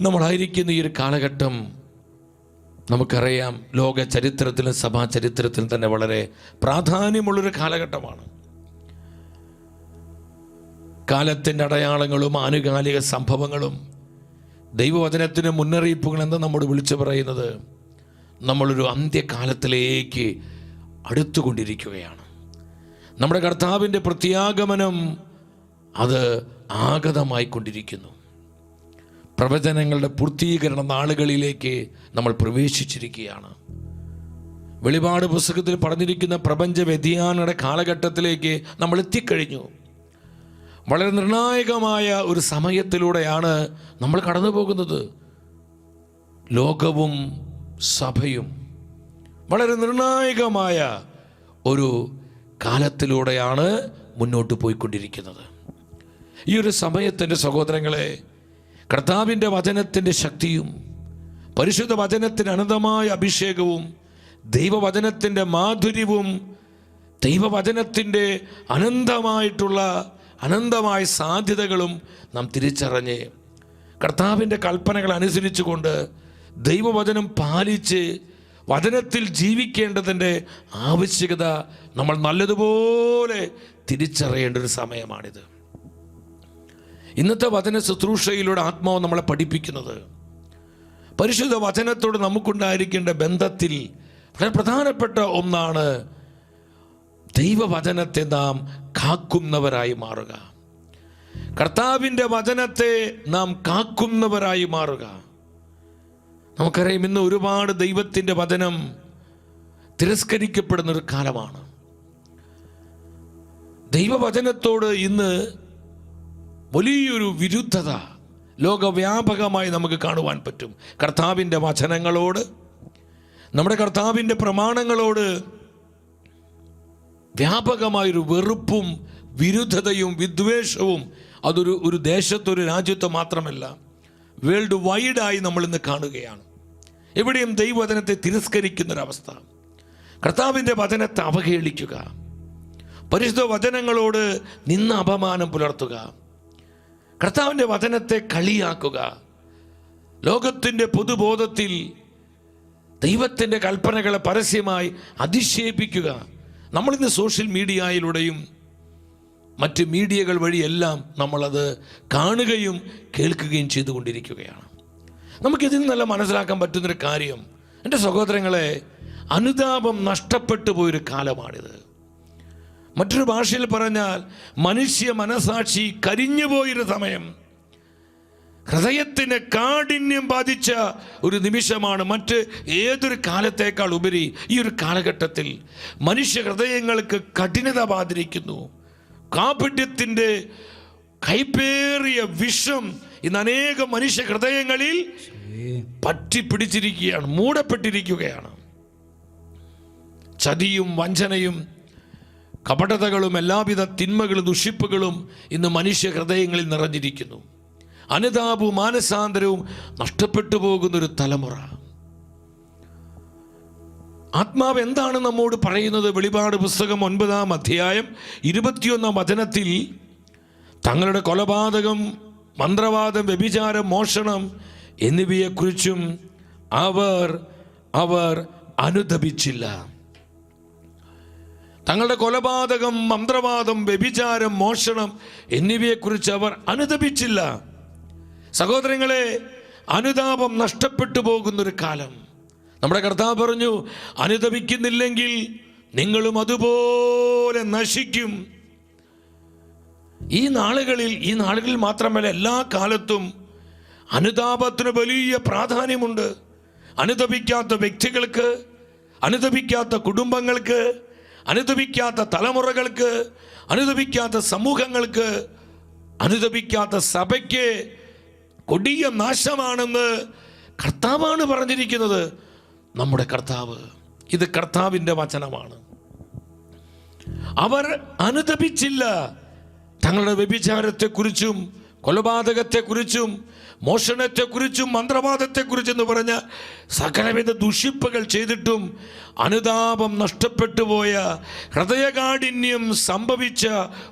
നമ്മളായിരിക്കുന്ന ഈ ഒരു കാലഘട്ടം നമുക്കറിയാം ലോക ചരിത്രത്തിലും സഭാ ചരിത്രത്തിലും തന്നെ വളരെ പ്രാധാന്യമുള്ളൊരു കാലഘട്ടമാണ്. കാലത്തിന്റെ അടയാളങ്ങളും ആനുകാലിക സംഭവങ്ങളും ദൈവവചനത്തിന് മുന്നറിയിപ്പുകൾ എന്ന് നമ്മോട് വിളിച്ചു പറയുന്നത്? നമ്മളൊരു അന്ത്യകാലത്തിലേക്ക് അടുത്തുകൊണ്ടിരിക്കുകയാണ്. നമ്മുടെ കർത്താവിന്റെ പ്രത്യാഗമനം അത് ആഗതമായിക്കൊണ്ടിരിക്കുന്നു. പ്രവചനങ്ങളുടെ പൂർത്തീകരണ നാളുകളിലേക്ക് നമ്മൾ പ്രവേശിച്ചിരിക്കുകയാണ്. വെളിപാട് പുസ്തകത്തിൽ പറഞ്ഞിരിക്കുന്ന പ്രപഞ്ച വ്യതിയാനയുടെ കാലഘട്ടത്തിലേക്ക് നമ്മൾ എത്തിക്കഴിഞ്ഞു. വളരെ നിർണായകമായ ഒരു സമയത്തിലൂടെയാണ് നമ്മൾ കടന്നു പോകുന്നത് ലോകവും സഭയും വളരെ നിർണായകമായ ഒരു കാലത്തിലൂടെയാണ് മുന്നോട്ട് പോയിക്കൊണ്ടിരിക്കുന്നത്. ഈ ഒരു സമയത്തിന്റെ സഹോദരങ്ങളെ കർത്താവിന്റെ വചനത്തിന്റെ ശക്തിയും പരിശുദ്ധ വചനത്തിന് അനന്തമായ അഭിഷേകവും ദൈവവചനത്തിന്റെ മാധുര്യവും ദൈവവചനത്തിന്റെ അനന്തമായിട്ടുള്ള അനന്തമായ സാധ്യതകളും നാം തിരിച്ചറിഞ്ഞ് കർത്താവിന്റെ കൽപ്പനകൾ അനുസരിച്ചുകൊണ്ട് ദൈവവചനം പാലിച്ച് വചനത്തിൽ ജീവിക്കേണ്ടതിന്റെ ആവശ്യകത നമ്മൾ നല്ലതുപോലെ തിരിച്ചറിയേണ്ട ഒരു സമയമാണിത്. ഇന്നത്തെ വചന ശുശ്രൂഷയിലൂടെ ആത്മാവ് നമ്മളെ പഠിപ്പിക്കുന്നത്. പരിശുദ്ധ വചനത്തോട് നമുക്കുണ്ടായിരിക്കേണ്ട ബന്ധത്തിൽ വളരെ പ്രധാനപ്പെട്ട ഒന്നാണ് ദൈവവചനത്തെ നാം കാക്കുന്നവരായി മാറുക. കർത്താവിന്റെ വചനത്തെ നാം കാക്കുന്നവരായി മാറുക. നമുക്കറിയാം ഇന്ന് ഒരുപാട് ദൈവത്തിന്റെ വചനം തിരസ്കരിക്കപ്പെടുന്നൊരു കാലമാണ്. ദൈവവചനത്തോട് ഇന്ന് വലിയൊരു വിരുദ്ധത ലോകവ്യാപകമായി നമുക്ക് കാണുവാൻ പറ്റും. കർത്താവിന്റെ വചനങ്ങളോട് നമ്മുടെ കർത്താവിന്റെ പ്രമാണങ്ങളോട് വ്യാപകമായൊരു വെറുപ്പും വിരുദ്ധതയും വിദ്വേഷവും അതൊരു ഒരു ദേശത്തൊരു രാജ്യത്ത് മാത്രമല്ല വേൾഡ് വൈഡായി നമ്മൾ ഇന്ന് കാണുകയാണ്. എവിടെയും ദൈവവചനത്തെ തിരസ്കരിക്കുന്നൊരവസ്ഥ. കർത്താവിന്റെ വചനത്തെ അവഹേളിക്കുക. പരിശുദ്ധ വചനങ്ങളോട് നിന്ന് അപമാനം പുലർത്തുക. കർത്താവിന്റെ വചനത്തെ കളിയാക്കുക. ലോകത്തിന്റെ പൊതുബോധത്തിൽ ദൈവത്തിന്റെ കൽപ്പനകളെ പരസ്യമായി അധിക്ഷേപിക്കുക നമ്മളിന്ന് സോഷ്യൽ മീഡിയയിലൂടെയും മറ്റ് മീഡിയകൾ വഴിയെല്ലാം നമ്മളത് കാണുകയും കേൾക്കുകയും ചെയ്തുകൊണ്ടിരിക്കുകയാണ്. നമുക്കിതിൽ നല്ല മനസ്സിലാക്കാൻ പറ്റുന്നൊരു കാര്യം. എന്റെ സഹോദരങ്ങളെ അനുതാപം നഷ്ടപ്പെട്ടു പോയൊരു കാലമാണിത്. മറ്റൊരു ഭാഷയിൽ പറഞ്ഞാൽ മനുഷ്യ മനസാക്ഷി കരിഞ്ഞു പോയൊരു സമയം. ഹൃദയത്തിന് കാഠിന്യം ബാധിച്ച ഒരു നിമിഷമാണ് മറ്റ് ഏതൊരു കാലത്തേക്കാൾ ഉപരി ഈ ഒരു കാലഘട്ടത്തിൽ. മനുഷ്യ ഹൃദയങ്ങൾക്ക് കഠിനത ബാധിരിക്കുന്നു കാപിഡ്യത്തിന്റെ കൈപ്പേറിയ വിഷം ഇന്ന് അനേകം മനുഷ്യ ഹൃദയങ്ങളിൽ പറ്റിപ്പിടിച്ചിരിക്കുകയാണ് മൂടപ്പെട്ടിരിക്കുകയാണ്. ചതിയും വഞ്ചനയും കപടതകളും എല്ലാവിധ തിന്മകളും ദുഷിപ്പുകളും ഇന്ന് മനുഷ്യ ഹൃദയങ്ങളിൽ നിറഞ്ഞിരിക്കുന്നു. അനുതാപവും മാനസാന്തരവും നഷ്ടപ്പെട്ടു പോകുന്നൊരു തലമുറ. ആത്മാവ് എന്താണ് നമ്മോട് പറയുന്നത്? വെളിപാട് പുസ്തകം ഒൻപതാം അധ്യായം ഇരുപത്തിയൊന്നാം വചനത്തിൽ തങ്ങളുടെ കൊലപാതകം മന്ത്രവാദം വ്യഭിചാരം മോഷണം എന്നിവയെക്കുറിച്ചും അവർ അവർ അനുദപിച്ചില്ല. തങ്ങളുടെ കൊലപാതകം മന്ത്രവാദം വ്യഭിചാരം മോഷണം എന്നിവയെക്കുറിച്ച് അവർ അനുദപിച്ചില്ല. സഹോദരങ്ങളെ അനുതാപം നഷ്ടപ്പെട്ടു പോകുന്നൊരു കാലം. നമ്മുടെ കർത്താവ് പറഞ്ഞു അനുദപിക്കുന്നില്ലെങ്കിൽ നിങ്ങളും അതുപോലെ നശിക്കും. ഈ നാളുകളിൽ ഈ നാളുകളിൽ മാത്രമല്ല എല്ലാ കാലത്തും അനുതാപത്തിന് വലിയ പ്രാധാന്യമുണ്ട്. അനുദപിക്കാത്ത വ്യക്തികൾക്ക് അനുദപിക്കാത്ത കുടുംബങ്ങൾക്ക് അനുദപിക്കാത്ത തലമുറകൾക്ക് അനുദപിക്കാത്ത സമൂഹങ്ങൾക്ക് അനുദപിക്കാത്ത സഭയ്ക്ക് കൊടിയ നാശമാണെന്ന് കർത്താവാണ് പറഞ്ഞിരിക്കുന്നത്. നമ്മുടെ കർത്താവ് ഇത് കർത്താവിന്റെ വചനമാണ്. അവർ അനുദപിച്ചില്ല. തങ്ങളുടെ വ്യഭിചാരത്തെക്കുറിച്ചും കൊലപാതകത്തെക്കുറിച്ചും മോഷണത്തെക്കുറിച്ചും മന്ത്രവാദത്തെക്കുറിച്ചും എന്ന് പറഞ്ഞ സകലവിധ ദുഷിപ്പുകൾ ചെയ്തിട്ടും അനുതാപം നഷ്ടപ്പെട്ടു പോയ ഹൃദയകാഠിന്യം സംഭവിച്ച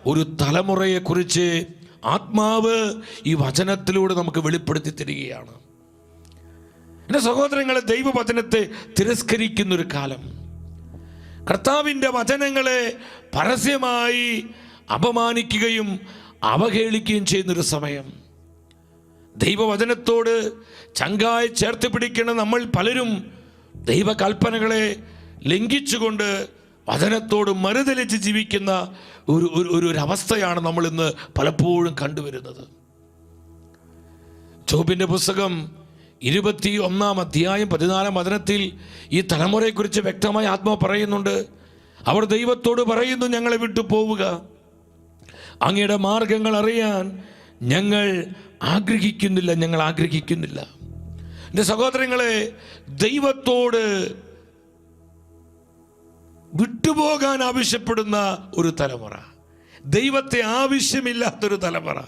ഒരു തലമുറയെക്കുറിച്ച് ആത്മാവ് ഈ വചനത്തിലൂടെ നമുക്ക് വെളിപ്പെടുത്തി തരികയാണ്. എന്റെ സഹോദരങ്ങളെ ദൈവവചനത്തെ തിരസ്കരിക്കുന്നൊരു കാലം. കർത്താവിന്റെ വചനങ്ങളെ പരസ്യമായി അപമാനിക്കുകയും അവഹേളിക്കുകയും ചെയ്യുന്നൊരു സമയം. ദൈവവചനത്തോട് ചങ്കായി ചേർത്ത് പിടിക്കുന്ന നമ്മൾ പലരും ദൈവകൽപ്പനകളെ ലംഘിച്ചുകൊണ്ട് വചനത്തോട് മറുതലിച്ച് ജീവിക്കുന്ന ഒരു ഒരു ഒരു അവസ്ഥയാണ് നമ്മൾ ഇന്ന് പലപ്പോഴും കണ്ടുവരുന്നത്. ജോബിന്റെ പുസ്തകം ഇരുപത്തി ഒന്നാം അധ്യായം പതിനാലാം വചനത്തിൽ ഈ തലമുറയെക്കുറിച്ച് വ്യക്തമായി ആത്മാവ് പറയുന്നുണ്ട്. അവർ ദൈവത്തോട് പറയുന്നു ഞങ്ങളെ വിട്ടു പോവുക. അങ്ങയുടെ മാർഗങ്ങൾ അറിയാൻ ഞങ്ങൾ ആഗ്രഹിക്കുന്നില്ല ഞങ്ങൾ ആഗ്രഹിക്കുന്നില്ല. എന്റെ സഹോദരങ്ങളെ ദൈവത്തോട് വിട്ടുപോകാൻ ആവശ്യപ്പെടുന്ന ഒരു തലമുറ. ദൈവത്തെ ആവശ്യമില്ലാത്തൊരു തലമുറ.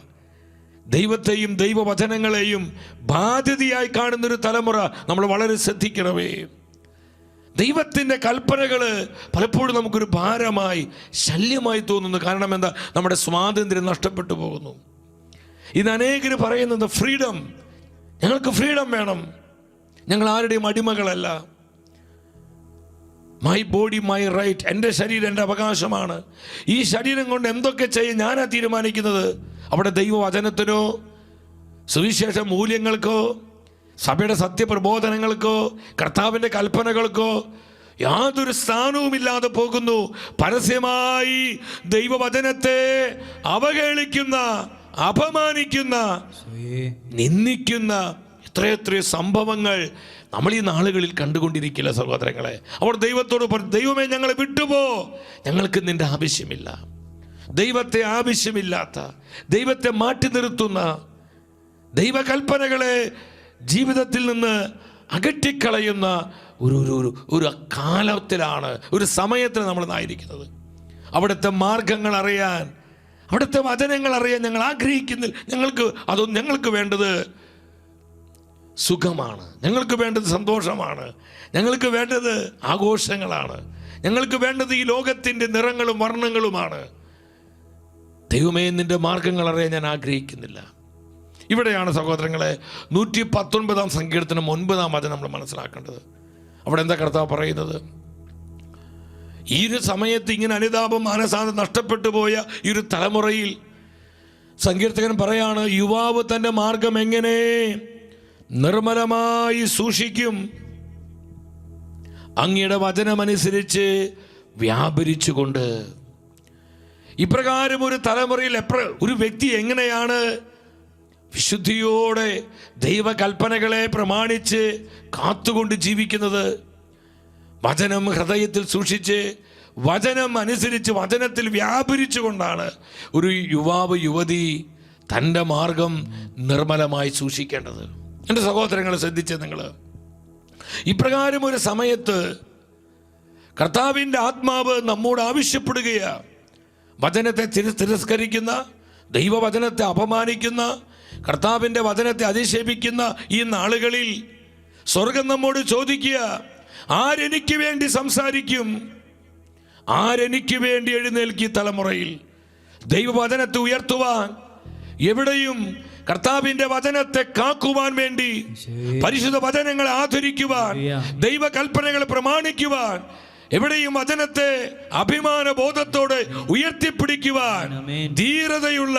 ദൈവത്തെയും ദൈവവചനങ്ങളെയും ബാധ്യതയായി കാണുന്നൊരു തലമുറ നമ്മൾ വളരെ ശ്രദ്ധിക്കണമേ. ദൈവത്തിന്റെ കൽപ്പനകൾ പലപ്പോഴും നമുക്കൊരു ഭാരമായി ശല്യമായി തോന്നുന്നു. കാരണം എന്താ? നമ്മുടെ സ്വാതന്ത്ര്യം നഷ്ടപ്പെട്ടു പോകുന്നു. ഇന്ന് അനേകർ പറയുന്നത് ഫ്രീഡം. ഞങ്ങൾക്ക് ഫ്രീഡം വേണം. ഞങ്ങൾ ആരുടെയും അടിമകളല്ല. മൈ ബോഡി മൈ റൈറ്റ് എന്റെ ശരീരം എന്റെ അവകാശമാണ്. ഈ ശരീരം കൊണ്ട് എന്തൊക്കെ ചെയ്യും? ഞാനാ തീരുമാനിക്കുന്നത്. അവിടെ ദൈവവചനത്തിനോ സുവിശേഷ മൂല്യങ്ങൾക്കോ സഭയുടെ സത്യപ്രബോധനങ്ങൾക്കോ കർത്താവിന്റെ കൽപ്പനകൾക്കോ യാതൊരു സ്ഥാനവുമില്ലാതെ പോകുന്നു. പരസ്യമായി ദൈവവചനത്തെ അവഹേളിക്കുന്ന അപമാനിക്കുന്ന നിന്ദിക്കുന്ന എത്രയെത്രയോ സംഭവങ്ങൾ നമ്മൾ ഈ നാളുകളിൽ കണ്ടുകൊണ്ടിരിക്കില്ല സഹോദരങ്ങളെ. അവർ ദൈവത്തോട് ദൈവമേ ഞങ്ങളെ വിട്ടുപോ. ഞങ്ങൾക്ക് നിന്റെ ആവശ്യമില്ല. ദൈവത്തെ ആവശ്യമില്ലാത്ത ദൈവത്തെ മാറ്റി നിർത്തുന്ന ദൈവകൽപ്പനകളെ ജീവിതത്തിൽ നിന്ന് അകറ്റിക്കളയുന്ന ഒരു ഒരു ഒരു ഒരു കാലത്തിലാണ് ഒരു സമയത്തിൽ നമ്മൾ നായിരിക്കുന്നത് അവിടുത്തെ മാർഗങ്ങൾ അറിയാൻ അവിടുത്തെ വചനങ്ങൾ അറിയാൻ ഞങ്ങൾ ആഗ്രഹിക്കുന്നില്ല ഞങ്ങൾക്ക് അതൊന്നും ഞങ്ങൾക്ക് വേണ്ടത് സുഖമാണ്. ഞങ്ങൾക്ക് വേണ്ടത് സന്തോഷമാണ്. ഞങ്ങൾക്ക് വേണ്ടത് ആഘോഷങ്ങളാണ്. ഞങ്ങൾക്ക് വേണ്ടത് ഈ ലോകത്തിന്റെ നിറങ്ങളും വർണങ്ങളുമാണ്. ദൈവമേ നിന്റെ മാർഗങ്ങൾ അറിയാൻ ഞാൻ ആഗ്രഹിക്കുന്നില്ല. ഇവിടെയാണ് സഹോദരങ്ങളെ നൂറ്റി പത്തൊൻപതാം സങ്കീർത്തനം ഒൻപതാം വചനം നമ്മൾ മനസ്സിലാക്കേണ്ടത്. അവിടെ എന്താ കർത്താവ് പറയുന്നത്? ഈ ഒരു സമയത്ത് ഇങ്ങനെ അനുതാപം മാനസാന്തം നഷ്ടപ്പെട്ടു പോയ ഈ ഒരു തലമുറയിൽ സങ്കീർത്തകൻ പറയാണ് യുവാവ് തന്റെ മാർഗം എങ്ങനെ നിർമ്മലമായി സൂക്ഷിക്കും? അങ്ങയുടെ വചനമനുസരിച്ച് വ്യാപരിച്ചുകൊണ്ട്. ഇപ്രകാരം ഒരു തലമുറയിൽ എപ്ര ഒരു വ്യക്തി എങ്ങനെയാണ് വിശുദ്ധിയോടെ ദൈവകൽപ്പനകളെ പ്രമാണിച്ച് കാത്തുകൊണ്ട് ജീവിക്കുന്നത് വചനം ഹൃദയത്തിൽ സൂക്ഷിച്ച് വചനം അനുസരിച്ച് വചനത്തിൽ വ്യാപരിച്ചുകൊണ്ടാണ് ഒരു യുവാവ് യുവതി തന്റെ മാർഗം നിർമ്മലമായി സൂക്ഷിക്കേണ്ടത്. എന്റെ സഹോദരങ്ങൾ ശ്രദ്ധിച്ച് നിങ്ങൾ ഇപ്രകാരം ഒരു സമയത്ത് കർത്താവിന്റെ ആത്മാവ് നമ്മോട് ആവശ്യപ്പെടുകയാണ്. വചനത്തെ തിര- തിരസ്കരിക്കുന്ന ദൈവവചനത്തെ അപമാനിക്കുന്ന കർത്താവിന്റെ വചനത്തെ അതിശേപിക്കുന്ന ഈ നാളുകളിൽ സ്വർഗം നമ്മോട് ചോദിക്കുക ആരെനിക്ക് വേണ്ടി സംസാരിക്കും? ആരെനിക്ക് വേണ്ടി എഴുന്നേൽക്കി തലമുറയിൽ? ദൈവവചനത്തെ ഉയർത്തുവാൻ എവിടെയും കർത്താവിന്റെ വചനത്തെ കാക്കുവാൻ വേണ്ടി പരിശുദ്ധ വചനങ്ങളെ ആദരിക്കുവാൻ ദൈവകൽപ്പനകളെ പ്രമാണിക്കുവാൻ എവിടെയും വചനത്തെ അഭിമാന ബോധത്തോടെ ഉയർത്തിപ്പിടിക്കുവാൻ. ധീരതയുള്ള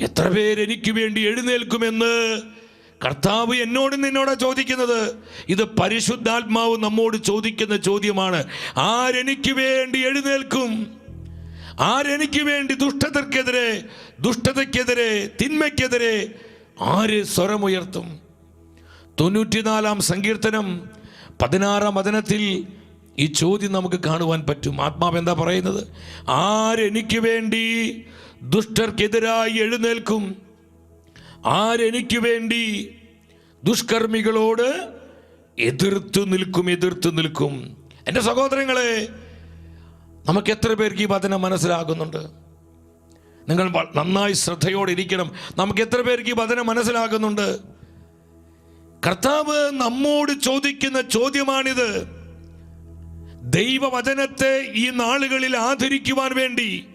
എത്ര പേര് എനിക്ക് വേണ്ടി എഴുന്നേൽക്കുമെന്ന് കർത്താവ് എന്നോട് നിന്നോടാ ചോദിക്കുന്നത്. ഇത് പരിശുദ്ധാത്മാവ് നമ്മോട് ചോദിക്കുന്ന ചോദ്യമാണ്. ആരെനിക്ക് വേണ്ടി എഴുന്നേൽക്കും? ആരെനിക്ക് വേണ്ടി ദുഷ്ടതർക്കെതിരെ ദുഷ്ടതയ്ക്കെതിരെ തിന്മയ്ക്കെതിരെ ആര് സ്വരമുയർത്തും? തൊണ്ണൂറ്റിനാലാം സങ്കീർത്തനം പതിനാറാം വചനത്തിൽ ഈ ചോദ്യം നമുക്ക് കാണുവാൻ പറ്റും. ആത്മാവ് എന്താ പറയുന്നത്? ആരെനിക്ക് വേണ്ടി ദുഷ്ടർക്കെതിരായി എഴുന്നേൽക്കും. ആരെനിക്ക് വേണ്ടി ദുഷ്കർമ്മികളോട് എതിർത്തു നിൽക്കും എതിർത്തു നിൽക്കും. എന്റെ സഹോദരങ്ങളെ നമുക്ക് എത്ര പേർക്ക് ഈ വചനം മനസ്സിലാകുന്നുണ്ട്? നിങ്ങൾ നന്നായി ശ്രദ്ധയോടെ ഇരിക്കണം. നമുക്ക് എത്ര പേർക്ക് ഈ വചനം മനസ്സിലാകുന്നുണ്ട്? കർത്താവ് നമ്മോട് ചോദിക്കുന്ന ചോദ്യമാണിത്. ദൈവവചനത്തെ ഈ നാളുകളിൽ ആദരിക്കുവാൻ വേണ്ടി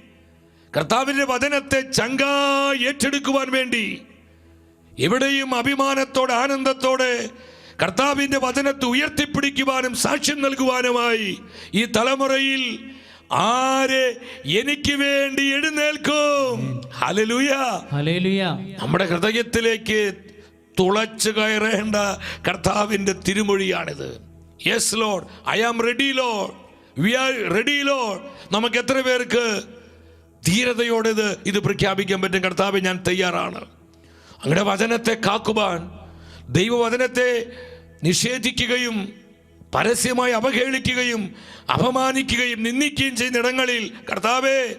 കർത്താവിന്റെ വചനത്തെ ചങ്ക ഏറ്റെടുക്കുവാൻ വേണ്ടി എവിടെയും അഭിമാനത്തോടെ ആനന്ദത്തോടെ കർത്താവിന്റെ വചനത്തെ ഉയർത്തിപ്പിടിക്കുവാനും സാക്ഷ്യം നൽകുവാനുമായി ഈ തലമുറയിൽ ആര് എനിക്ക് വേണ്ടി എഴുന്നേൽക്കും? നമ്മുടെ ഹൃദയത്തിലേക്ക് തുളച്ചു കയറേണ്ട കർത്താവിന്റെ തിരുമൊഴിയാണിത്. Yes Lord I am ready Lord we are ready Lord നമുക്ക് എത്ര പേർക്ക് ധീരതയോടെ ഇത് പ്രഖ്യാപിക്കാൻ പറ്റും. കർത്താവ് ഞാൻ തയ്യാറാണ്. അങ്ങയുടെ വചനത്തെ കാക്കുവാൻ ദൈവവചനത്തെ നിഷേധിക്കുകയും പരസ്യമായി അവഹേളിക്കുകയും അപമാനിക്കുകയും നിന്ദിക്കുകയും ചെയ്യുന്ന ഇടങ്ങളിൽ കർത്താവേ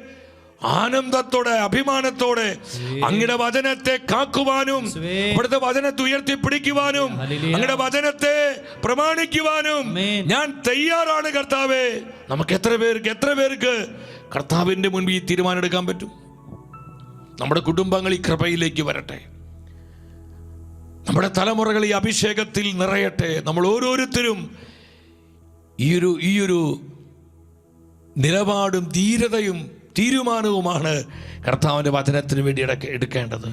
ആനന്ദത്തോടെ അഭിമാനത്തോടെ അങ്ങയുടെ വചനത്തെ കാക്കുവാനും. അവിടുത്തെ വചനത്തെ ഉയർത്തി പിടിക്കുവാനും അങ്ങയുടെ വചനത്തെ പ്രമാണിക്കുവാനും ഞാൻ തയ്യാറാണ് കർത്താവേ. നമുക്ക് എത്ര പേർക്ക് എത്ര പേർക്ക് കർത്താവിന്റെ മുൻപിൽ ഈ തീരുമാനം എടുക്കാൻ പറ്റും? നമ്മുടെ കുടുംബങ്ങൾ ഈ കൃപയിലേക്ക് വരട്ടെ. നമ്മുടെ തലമുറകൾ ഈ അഭിഷേകത്തിൽ നിറയട്ടെ. നമ്മൾ ഓരോരുത്തരും ഈയൊരു ഈയൊരു ഈ ഒരു നിലപാടും ധീരതയും തീരുമാനവുമാണ് കർത്താവിന്റെ വചനത്തിന് വേണ്ടി എടുക്കേണ്ടത്.